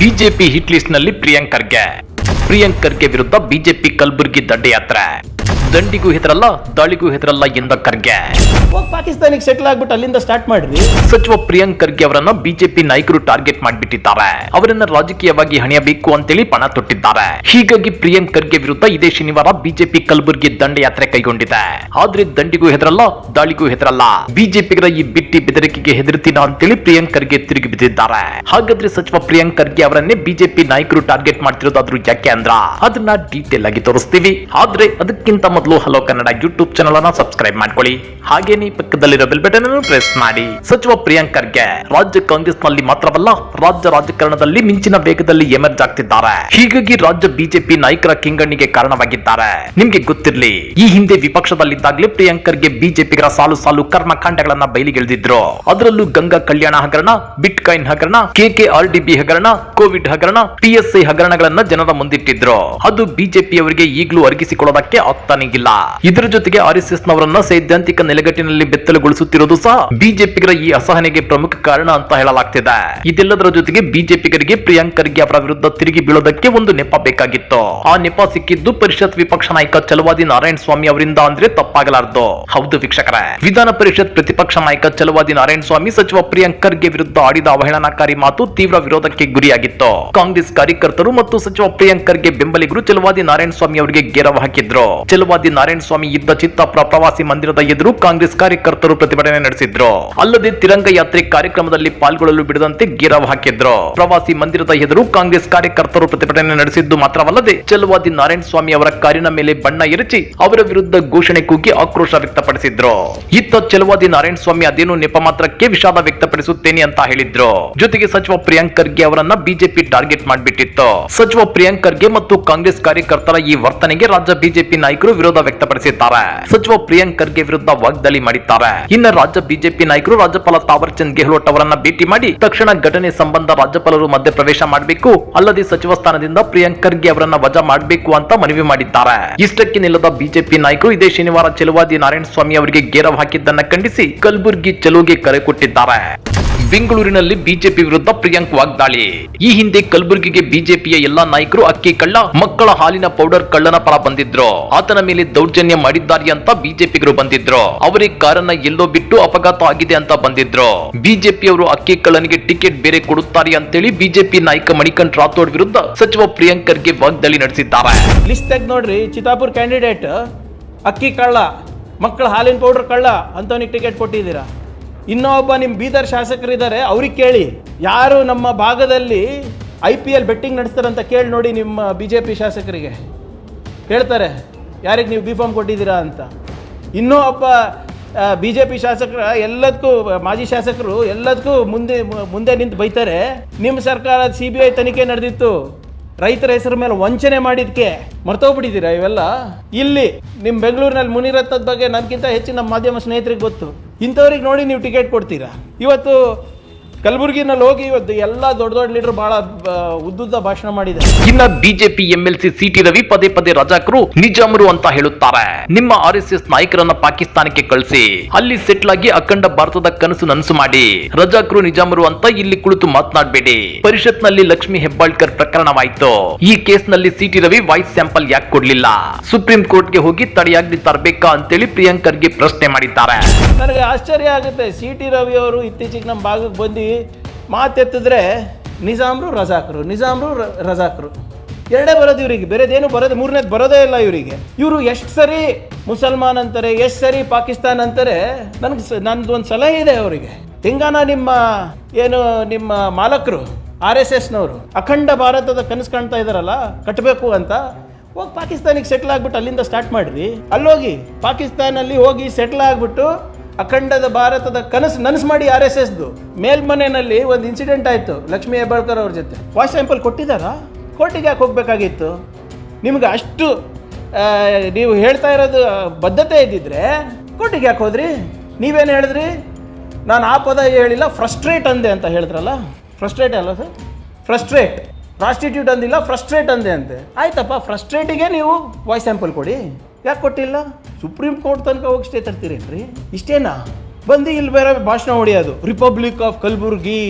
BJP hit ಲಿಸ್ಟ್ನಲ್ಲಿ ಪ್ರಿಯಾಂಕ್ ಖರ್ಗೆ ಪ್ರಿಯಾಂಕ್ ಖರ್ಗೆ ವಿರುದ್ಧ BJP Kalaburagi ದಂಡಯಾತ್ರೆ. ದಂಡಿಗೂ ಹೆದರಲ್ಲ ದಾಳಿಗೂ ಹೆದರಲ್ಲ ಎಂದ ಖರ್ಗೆ. ಪಾಕಿಸ್ತಾನಿಗೆ ಸೆಟ್ಲ್ ಆಗ್ಬಿಟ್ಟು ಅಲ್ಲಿಂದ ಸ್ಟಾರ್ಟ್ ಮಾಡ್ರಿ. ಸಚಿವ ಪ್ರಿಯಾಂಕ್ ಖರ್ಗೆ ಅವರನ್ನ ಬಿಜೆಪಿ ನಾಯಕರು ಟಾರ್ಗೆಟ್ ಮಾಡಿಬಿಟ್ಟಿದ್ದಾರೆ. ಅವರನ್ನ ರಾಜಕೀಯವಾಗಿ ಹಣಿಯಬೇಕು ಅಂತೇಳಿ ಪಣ ತೊಟ್ಟಿದ್ದಾರೆ. ಹೀಗಾಗಿ ಪ್ರಿಯಾಂಕ್ ಖರ್ಗೆ ವಿರುದ್ಧ ಇದೇ ಶನಿವಾರ ಬಿಜೆಪಿ ಕಲಬುರಗಿ ದಂಡಯಾತ್ರೆ ಕೈಗೊಂಡಿದೆ. ಆದ್ರೆ ದಂಡಿಗೂ ಹೆದರಲ್ಲ ದಾಳಿಗೂ ಹೆದರಲ್ಲ. ಬಿಜೆಪಿಗರ ಈ ಬಿಟ್ಟಿ ಬೆದರಿಕೆಗೆ ಹೆದರ್ತೀನ ಅಂತೇಳಿ ಪ್ರಿಯಾಂಕ್ ಖರ್ಗೆ ತಿರುಗಿ ಬಿದ್ದಿದ್ದಾರೆ. ಹಾಗಾದ್ರೆ ಸಚಿವ ಪ್ರಿಯಾಂಕ್ ಖರ್ಗೆ ಅವರನ್ನೇ ಬಿಜೆಪಿ ನಾಯಕರು ಟಾರ್ಗೆಟ್ ಮಾಡ್ತಿರೋದಾದ್ರು ಯಾಕೆ ಅಂದ್ರ? ಅದನ್ನ ಡೀಟೇಲ್ ಆಗಿ ತೋರಿಸ್ತೀವಿ. ಆದ್ರೆ ಅದಕ್ಕಿಂತ ಮೊದಲು ಹಲೋ ಕನ್ನಡ ಯೂಟ್ಯೂಬ್ ಚಾನಲ್ ಅನ್ನ ಸಬ್ಸ್ಕ್ರೈಬ್ ಮಾಡ್ಕೊಳ್ಳಿ. ಹಾಗೇನೆ ಪಕ್ಕದಲ್ಲಿರೋ ಬೆಲ್ ಬಟನ್ ಅನ್ನು ಪ್ರೆಸ್ ಮಾಡಿ. ಸಚಿವ ಪ್ರಿಯಾಂಕರ್ಗೆ ರಾಜ್ಯ ಕಾಂಗ್ರೆಸ್ನಲ್ಲಿ ಮಾತ್ರವಲ್ಲ, ರಾಜ್ಯ ರಾಜಕಾರಣದಲ್ಲಿ ಮಿಂಚಿನ ವೇಗದಲ್ಲಿ ಎಮರ್ಜ್ ಆಗ್ತಿದ್ದಾರೆ. ಹೀಗಾಗಿ ರಾಜ್ಯ ಬಿಜೆಪಿ ನಾಯಕರ ಕಿಂಗಣ್ಣಿಗೆ ಕಾರಣವಾಗಿದ್ದಾರೆ. ನಿಮ್ಗೆ ಗೊತ್ತಿರ್ಲಿ, ಈ ಹಿಂದೆ ವಿಪಕ್ಷದಲ್ಲಿದ್ದಾಗಲೇ ಪ್ರಿಯಾಂಕರ್ಗೆ ಬಿಜೆಪಿಗರ ಸಾಲು ಸಾಲು ಕರ್ಮಕಾಂಡಗಳನ್ನ ಬಯಲಿಗೆಳೆದಿದ್ರು ಅದರಲ್ಲೂ ಗಂಗಾ ಕಲ್ಯಾಣ ಹಗರಣ ಬಿಟ್ ಕಾಯಿನ್ ಹಗರಣ ಕೆಕೆ ಆರ್ ಡಿ ಬಿ ಹಗರಣ, ಕೋವಿಡ್ ಹಗರಣ ಪಿಎಸ್ಐ ಹಗರಣಗಳನ್ನ ಜನರ ಮುಂದಿಟ್ಟಿದ್ರು. ಅದು ಬಿಜೆಪಿ ಅವರಿಗೆ ಈಗಲೂ ಅರಗಿಸಿಕೊಳ್ಳೋದಕ್ಕೆ ಆಗ್ತಾನಿಗಿಲ್ಲ. ಇದರ ಜೊತೆಗೆ ಆರ್ ಎಸ್ ಎಸ್ ನವರನ್ನ ಸೈದ್ಧಾಂತಿಕ ನೆಲೆಗಟ್ಟಿನಲ್ಲಿ ಬೆತ್ತಲುಗೊಳಿಸುತ್ತಿರುವುದು ಸಹ ಬಿಜೆಪಿಗರ ಈ ಅಸಹನೆಗೆ ಪ್ರಮುಖ ಕಾರಣ ಅಂತ ಹೇಳಲಾಗ್ತಿದೆ. ಇದೆಲ್ಲದರ ಜೊತೆಗೆ ಬಿಜೆಪಿಗರಿಗೆ ಪ್ರಿಯಾಂಕ್ ಅವರ ವಿರುದ್ಧ ತಿರುಗಿ ಬೀಳೋದಕ್ಕೆ ಒಂದು ನೆಪ ಬೇಕಾಗಿತ್ತು. ಆ ನೆಪ ಸಿಕ್ಕಿದ್ದು ಪರಿಷತ್ ವಿಪಕ್ಷ ನಾಯಕ ಚಲವಾದಿ ನಾರಾಯಣ ಸ್ವಾಮಿ ಅವರಿಂದ ಅಂದ್ರೆ ತಪ್ಪಾಗಲಾರದು. ಹೌದು ವೀಕ್ಷಕರೇ. ವಿಧಾನ ಪರಿಷತ್ ಪ್ರತಿಪಕ್ಷ ನಾಯಕ ನಾರಾಯಣ ಸ್ವಾಮಿ ಸಚಿವ ಪ್ರಿಯಾಂಕ್ ಖರ್ಗೆ ವಿರುದ್ಧ ಆಡಿದ ಅವಹೇಳನಕಾರಿ ಮಾತು ತೀವ್ರ ವಿರೋಧಕ್ಕೆ ಗುರಿಯಾಗಿತ್ತು. ಕಾಂಗ್ರೆಸ್ ಕಾರ್ಯಕರ್ತರು ಮತ್ತು ಸಚಿವ ಪ್ರಿಯಾಂಕ್ ಖರ್ಗೆ ಬೆಂಬಲಿಗರು ಚಲವಾದಿ ನಾರಾಯಣ ಸ್ವಾಮಿ ಅವರಿಗೆ ಗೆರವ ಹಾಕಿದ್ರು. ಚಲವಾದಿ ನಾರಾಯಣ ಸ್ವಾಮಿ ಇದ್ದ ಚಿತ್ತಾಪುರ ಪ್ರವಾಸಿ ಮಂದಿರದ ಎದುರು ಕಾಂಗ್ರೆಸ್ ಕಾರ್ಯಕರ್ತರು ಪ್ರತಿಭಟನೆ ನಡೆಸಿದ್ರು. ಅಲ್ಲದೆ ತಿರಂಗ ಯಾತ್ರೆ ಕಾರ್ಯಕ್ರಮದಲ್ಲಿ ಪಾಲ್ಗೊಳ್ಳಲು ಬಿಡದಂತೆ ಗೆರವು ಹಾಕಿದ್ರು. ಪ್ರವಾಸಿ ಮಂದಿರದ ಎದುರು ಕಾಂಗ್ರೆಸ್ ಕಾರ್ಯಕರ್ತರು ಪ್ರತಿಭಟನೆ ನಡೆಸಿದ್ದು ಮಾತ್ರವಲ್ಲದೆ ಚಲವಾದಿ ನಾರಾಯಣ ಸ್ವಾಮಿ ಅವರ ಕಾರಿನ ಮೇಲೆ ಬಣ್ಣ ಎರಚಿ ಅವರ ವಿರುದ್ಧ ಘೋಷಣೆ ಕೂಗಿ ಆಕ್ರೋಶ ವ್ಯಕ್ತಪಡಿಸಿದ್ರು. ಇತ್ತ ಚಲವಾದಿ ನಾರಾಯಣ ಸ್ವಾಮಿ ಅದೇನು ನೆಪ ಮಾತ್ರಕ್ಕೆ ವಿಷಾದ ವ್ಯಕ್ತಪಡಿಸುತ್ತೇನೆ ಅಂತ ಹೇಳಿದ್ರು. ಜೊತೆಗೆ ಸಚಿವ ಪ್ರಿಯಾಂಕ್ ಖರ್ಗೆ ಅವರನ್ನ ಬಿಜೆಪಿ ಟಾರ್ಗೆಟ್ ಮಾಡಿಬಿಟ್ಟಿತ್ತು. ಸಚಿವ ಪ್ರಿಯಾಂಕ್ ಖರ್ಗೆ ಮತ್ತು ಕಾಂಗ್ರೆಸ್ ಕಾರ್ಯಕರ್ತರ ಈ ವರ್ತನೆಗೆ ರಾಜ್ಯ ಬಿಜೆಪಿ ನಾಯಕರು ವಿರೋಧ ವ್ಯಕ್ತಪಡಿಸಿದ್ದಾರೆ. ಸಚಿವ ಪ್ರಿಯಾಂಕ್ ಖರ್ಗೆ ವಿರುದ್ಧ ವಾಗ್ದಾಳಿ ಮಾಡಿದ್ದಾರೆ. ಇನ್ನು ರಾಜ್ಯ ಬಿಜೆಪಿ ನಾಯಕರು ರಾಜ್ಯಪಾಲ ತಾವರ್ ಚಂದ್ ಗೆಹ್ಲೋಟ್ ಅವರನ್ನ ಭೇಟಿ ಮಾಡಿ ತಕ್ಷಣ ಘಟನೆ ಸಂಬಂಧ ರಾಜ್ಯಪಾಲರು ಮಧ್ಯ ಪ್ರವೇಶ ಮಾಡಬೇಕು, ಅಲ್ಲದೆ ಸಚಿವ ಸ್ಥಾನದಿಂದ ಪ್ರಿಯಾಂಕ್ ಖರ್ಗೆ ಅವರನ್ನ ವಜಾ ಮಾಡಬೇಕು ಅಂತ ಮನವಿ ಮಾಡಿದ್ದಾರೆ. ಇಷ್ಟಕ್ಕೆ ನಿಲ್ಲದ ಬಿಜೆಪಿ ನಾಯಕರು ಇದೇ ಶನಿವಾರ ಚೆಲುವಾದಿ ನಾರಾಯಣ ಸ್ವಾಮಿ ಅವರಿಗೆ ಗೇರವ್ ಹಾಕಿದ್ದನ್ನ ಖಂಡಿಸಿ ಕಲಬುರ್ಗಿ ಚಲೋಗೆ ಕರೆ ಕೊಟ್ಟಿದ್ದಾರೆ. ಬೆಂಗಳೂರಿನಲ್ಲಿ ಬಿಜೆಪಿ ವಿರುದ್ಧ ಪ್ರಿಯಾಂಕ್ ವಾಗ್ದಾಳಿ. ಈ ಹಿಂದೆ ಕಲಬುರಗಿಗೆ ಬಿಜೆಪಿಯ ಎಲ್ಲಾ ನಾಯಕರು ಅಕ್ಕಿ ಕಳ್ಳ, ಮಕ್ಕಳ ಹಾಲಿನ ಪೌಡರ್ ಕಳ್ಳನ ಪರ ಬಂದಿದ್ರು. ಆತನ ಮೇಲೆ ದೌರ್ಜನ್ಯ ಮಾಡಿದ್ದಾರೆ ಅಂತ ಬಿಜೆಪಿಗರು ಬಂದಿದ್ರು. ಅವರೇ ಕಾರನ್ನ ಎಲ್ಲೋ ಬಿಟ್ಟು ಅಪಘಾತ ಆಗಿದೆ ಅಂತ ಬಂದಿದ್ರು. ಬಿಜೆಪಿಯವರು ಅಕ್ಕಿ ಕಳ್ಳನಿಗೆ ಟಿಕೆಟ್ ಬೇರೆ ಕೊಡುತ್ತಾರೆ ಅಂತೇಳಿ ಬಿಜೆಪಿ ನಾಯಕ ಮಣಿಕಂಠ್ ರಾಥೋಡ್ ವಿರುದ್ಧ ಸಚಿವ ಪ್ರಿಯಾಂಕ್ ಖರ್ಗೆ ವಾಗ್ದಾಳಿ ನಡೆಸಿದ್ದಾರೆ. ಲಿಸ್ಟ್ ನೋಡ್ರಿ ಚಿತಾಪುರ್ ಕ್ಯಾಂಡಿಡೇಟ್ ಅಕ್ಕಿ ಕಳ್ಳ, ಮಕ್ಕಳ ಹಾಲಿನ ಪೌಡರ್ ಕಳ್ಳ ಅಂತವನಿಗೆ ಟಿಕೆಟ್ ಕೊಟ್ಟಿದ್ದೀರಾ? ಇನ್ನೊಬ್ಬ ನಿಮ್ಮ ಬೀದರ್ ಶಾಸಕರಿದ್ದಾರೆ, ಅವ್ರಿಗೆ ಕೇಳಿ. ಯಾರು ನಮ್ಮ ಭಾಗದಲ್ಲಿ ಐ ಪಿ ಎಲ್ ಬೆಟ್ಟಿಂಗ್ ನಡೆಸ್ತಾರಂತ ಕೇಳಿ ನೋಡಿ ನಿಮ್ಮ ಬಿ ಜೆ ಪಿ ಶಾಸಕರಿಗೆ. ಹೇಳ್ತಾರೆ ಯಾರಿಗೆ ನೀವು ಬಿ ಫಾರ್ಮ್ ಕೊಟ್ಟಿದ್ದೀರಾ ಅಂತ. ಇನ್ನೂ ಒಬ್ಬ ಬಿ ಜೆ ಪಿ ಶಾಸಕರ ಎಲ್ಲದಕ್ಕೂ, ಮಾಜಿ ಶಾಸಕರು ಎಲ್ಲದಕ್ಕೂ ಮುಂದೆ ಮುಂದೆ ನಿಂತು ಬೈತಾರೆ. ನಿಮ್ಮ ಸರ್ಕಾರ ಸಿ ಬಿ ಐ ತನಿಖೆ ನಡೆದಿತ್ತು. ರೈತರ ಹೆಸರು ಮೇಲೆ ವಂಚನೆ ಮಾಡಿದ್ಕೆ ಮರ್ತೋಗ್ಬಿಟ್ಟಿದ್ದೀರಾ ಇವೆಲ್ಲ? ಇಲ್ಲಿ ನಿಮ್ಮ ಬೆಂಗಳೂರಿನಲ್ಲಿ ಮುನಿರತ್ನದ ಬಗ್ಗೆ ನನಗಿಂತ ಹೆಚ್ಚಿನ ಮಾಧ್ಯಮ ಸ್ನೇಹಿತರಿಗೆ ಗೊತ್ತು. ಇಂಥವ್ರಿಗೆ ನೋಡಿ ನೀವು ಟಿಕೆಟ್ ಕೊಡ್ತೀರಾ? ಇವತ್ತು ಕಲಬುರಗಿನಲ್ಲಿ ಹೋಗಿ ಇವತ್ತು ಎಲ್ಲ ದೊಡ್ಡ ದೊಡ್ಡ ಲೀಡರ್ ಬಹಳ ಉದ್ದುದ್ದ ಭಾಷಣ ಮಾಡಿದೆ ಇನ್ನ ಬಿಜೆಪಿ ಎಂಎಲ್ಸಿ ಸಿಟಿ ರವಿ ಪದೇ ಪದೇ ರಜಾಕರು ನಿಜಾಮರು ಅಂತ ಹೇಳುತ್ತಾರೆ. ನಿಮ್ಮ ಆರ್ ಎಸ್ ಎಸ್ ನಾಯಕರನ್ನ ಪಾಕಿಸ್ತಾನಕ್ಕೆ ಕಳಿಸಿ. ಅಲ್ಲಿ ಸೆಟ್ಲ್ ಆಗಿ ಅಖಂಡ ಭಾರತದ ಕನಸು ನನಸು ಮಾಡಿ. ರಜಾಕರು ನಿಜಾಮರು ಅಂತ ಇಲ್ಲಿ ಕುಳಿತು ಮಾತನಾಡಬೇಡಿ. ಪರಿಷತ್ನಲ್ಲಿ ಲಕ್ಷ್ಮಿ ಹೆಬ್ಬಾಳ್ಕರ್ ಪ್ರಕರಣವಾಯಿತು. ಈ ಕೇಸ್ನಲ್ಲಿ ಸಿಟಿ ರವಿ ವಾಯ್ಸ್ ಸ್ಯಾಂಪಲ್ ಯಾಕೆ ಕೊಡ್ಲಿಲ್ಲ? ಸುಪ್ರೀಂ ಕೋರ್ಟ್ಗೆ ಹೋಗಿ ತಡೆಯಾಗ್ಲಿ ತರಬೇಕಾ ಅಂತೇಳಿ ಪ್ರಿಯಾಂಕರ್ಗೆ ಪ್ರಶ್ನೆ ಮಾಡಿದ್ದಾರೆ. ನನಗೆ ಆಶ್ಚರ್ಯ ಆಗುತ್ತೆ. ಸಿ ಟಿ ರವಿ ಅವರು ಇತ್ತೀಚೆಗೆ ನಮ್ಮ ಭಾಗಕ್ಕೆ ಬಂದು ಮಾತೆತ್ತಿದ್ರೆ ನಿಜಾಮ್ರು ರಜಾಕರು ನಿಜಾಮ್ರು ರಜಾಕರು. ಎರಡೇ ಬರೋದು ಇವರಿಗೆ, ಬೇರೆದೇನು ಬರೋದು, ಮೂರನೇದು ಬರೋದೇ ಇಲ್ಲ ಇವರಿಗೆ. ಇವರು ಎಷ್ಟು ಸರಿ ಮುಸಲ್ಮಾನ್ ಅಂತಾರೆ, ಎಷ್ಟು ಸರಿ ಪಾಕಿಸ್ತಾನ್ ಅಂತಾರೆ, ನನಗೆ ಸ ನಂದು ಒಂದು ಸಲಹೆ ಇದೆ ಅವರಿಗೆ. ಹೆಂಗಾನ ನಿಮ್ಮ, ಏನು ನಿಮ್ಮ ಮಾಲಕರು, ಆರ್ ಎಸ್ ಎಸ್ನವರು, ಅಖಂಡ ಭಾರತದ ಕನಸು ಕಾಣ್ತಾ ಇದ್ದಾರಲ್ಲ ಕಟ್ಟಬೇಕು ಅಂತ, ಹೋಗಿ ಪಾಕಿಸ್ತಾನಿಗೆ ಸೆಟ್ಲ್ ಆಗ್ಬಿಟ್ಟು ಅಲ್ಲಿಂದ ಸ್ಟಾರ್ಟ್ ಮಾಡಿರಿ. ಅಲ್ಲೋಗಿ ಪಾಕಿಸ್ತಾನಲ್ಲಿ ಹೋಗಿ ಸೆಟ್ಲ್ ಆಗ್ಬಿಟ್ಟು ಅಖಂಡದ ಭಾರತದ ಕನಸು ನನಸು ಮಾಡಿ ಆರ್ ಎಸ್ ಎಸ್ದು. ಮೇಲ್ಮನೆಯಲ್ಲಿ ಒಂದು ಇನ್ಸಿಡೆಂಟ್ ಆಯಿತು, ಲಕ್ಷ್ಮೀ ಹೆಬ್ಬಾಳ್ಕರ್ ಅವ್ರ ಜೊತೆ. ವಾಯ್ಸ್ ಸ್ಯಾಂಪಲ್ ಕೊಟ್ಟಿದ್ದಾರಾ? ಕೋರ್ಟಿಗೆ ಯಾಕೆ ಹೋಗ್ಬೇಕಾಗಿತ್ತು? ನಿಮ್ಗೆ ಅಷ್ಟು ನೀವು ಹೇಳ್ತಾ ಇರೋದು ಬದ್ಧತೆ ಇದ್ದಿದ್ರೆ ಕೋರ್ಟಿಗೆ ಯಾಕೆ ಹೋದ್ರಿ? ನೀವೇನು ಹೇಳಿದ್ರಿ? ನಾನು ಆ ಪದ ಹೇಳಿಲ್ಲ ಫ್ರಸ್ಟ್ರೇಟ್ ಅಂದೆ ಅಂತ ಹೇಳಿದ್ರಲ್ಲ? ಫ್ರಸ್ಟ್ರೇಟ್ ಅಲ್ಲ ಸರ್? ಫ್ರಸ್ಟ್ರೇಟ್ ಪ್ರಾಸ್ಟಿಟ್ಯೂಟ್ ಅಂದಿಲ್ಲ ಫ್ರಸ್ಟ್ರೇಟ್ ಅಂದೆ ಅಂತೆ. ಆಯ್ತಪ್ಪ ಫ್ರಸ್ಟ್ರೇಟಿಗೆ ನೀವು ವಾಯ್ಸ್ ಸ್ಯಾಂಪಲ್ ಕೊಡಿ. ಯಾಕೆ ಕೊಟ್ಟಿಲ್ಲ? ಸುಪ್ರೀಂ ಕೋರ್ಟ್ ತನಕ ಹೋಗಿ ಸ್ಟೇ ತರ್ತೀರೇನ್ರಿ? ಇಷ್ಟೇನಾ? ಬಂದು ಇಲ್ಲಿ ಬೇರೆ ಭಾಷಣ ಹೊಡೆಯೋದು. ರಿಪಬ್ಲಿಕ್ ಆಫ್ ಕಲಬುರ್ಗಿ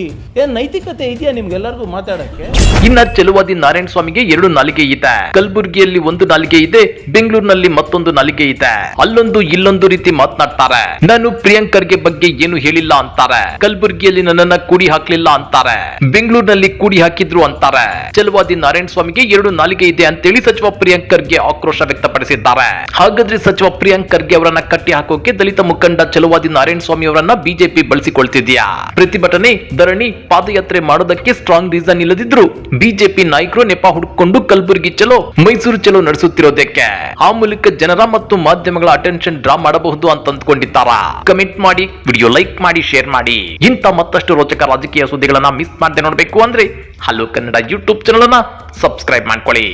ಏನ್ ನೈತಿಕತೆ ಇದೆಯಾ ನಿಮ್ಗೆಲ್ಲರಿಗೂ ಮಾತಾಡಕ್ಕೆ? ಇನ್ನ ಚೆಲುವಾದಿ ನಾರಾಯಣ ಸ್ವಾಮಿಗೆ ಎರಡು ನಾಲಿಗೆ ಇದೆ. ಕಲಬುರ್ಗಿಯಲ್ಲಿ ಒಂದು ನಾಲಿಗೆ ಇದೆ, ಬೆಂಗಳೂರಿನಲ್ಲಿ ಮತ್ತೊಂದು ನಾಲಿಗೆ ಇದೆ. ಅಲ್ಲೊಂದು ಇಲ್ಲೊಂದು ರೀತಿ ಮಾತನಾಡ್ತಾರೆ. ನಾನು ಪ್ರಿಯಾಂಕರ್ಗೆ ಬಗ್ಗೆ ಏನು ಹೇಳಿಲ್ಲ ಅಂತಾರೆ. ಕಲಬುರ್ಗಿಯಲ್ಲಿ ನನ್ನನ್ನ ಕೂಡಿ ಹಾಕ್ಲಿಲ್ಲ ಅಂತಾರೆ. ಬೆಂಗಳೂರಿನಲ್ಲಿ ಕೂಡಿ ಹಾಕಿದ್ರು ಅಂತಾರೆ. ಚೆಲುವಾದಿ ನಾರಾಯಣ ಸ್ವಾಮಿಗೆ ಎರಡು ನಾಲಿಗೆ ಇದೆ ಅಂತೇಳಿ ಸಚಿವ ಪ್ರಿಯಾಂಕರ್ಗೆ ಆಕ್ರೋಶ ವ್ಯಕ್ತಪಡಿಸಿದ್ದಾರೆ. ಹಾಗಾದ್ರೆ ಸಚಿವ ಪ್ರಿಯಾಂಕರ್ಗೆ ಅವರನ್ನ ಕಟ್ಟಿ ಹಾಕೋಕೆ ದಲಿತ ಮುಖಂಡ ಚೆಲುವಾದಿ ಸ್ವಾಮಿ ಅವರನ್ನ ಬಿಜೆಪಿ ಬಳಸಿಕೊಳ್ತಿದ್ಯಾ? ಪ್ರತಿಭಟನೆ, ಧರಣಿ, ಪಾದಯಾತ್ರೆ ಮಾಡೋದಕ್ಕೆ ಸ್ಟ್ರಾಂಗ್ ರೀಸನ್ ಇಲ್ಲದಿದ್ರು ಬಿಜೆಪಿ ನಾಯಕರು ನೆಪ ಹುಡ್ಕೊಂಡು ಕಲಬುರಗಿ ಚಲೋ, ಮೈಸೂರು ಚಲೋ ನಡೆಸುತ್ತಿರೋದಕ್ಕೆ. ಆ ಮೂಲಕ ಜನರ ಮತ್ತು ಮಾಧ್ಯಮಗಳ ಅಟೆನ್ಷನ್ ಡ್ರಾ ಮಾಡಬಹುದು ಅಂತ ಅಂದ್ಕೊಂಡಿದ್ದಾರಾ ಕಮೆಂಟ್ ಮಾಡಿ ವಿಡಿಯೋ ಲೈಕ್ ಮಾಡಿ ಶೇರ್ ಮಾಡಿ. ಇಂಥ ಮತ್ತಷ್ಟು ರೋಚಕ ರಾಜಕೀಯ ಸುದ್ದಿಗಳನ್ನ ಮಿಸ್ ಮಾಡದೆ ನೋಡಬೇಕು ಅಂದ್ರೆ ಹಲೋ ಕನ್ನಡ ಯೂಟ್ಯೂಬ್ ಚಾನಲ್ ಅನ್ನ ಸಬ್ಸ್ಕ್ರೈಬ್ ಮಾಡ್ಕೊಳ್ಳಿ.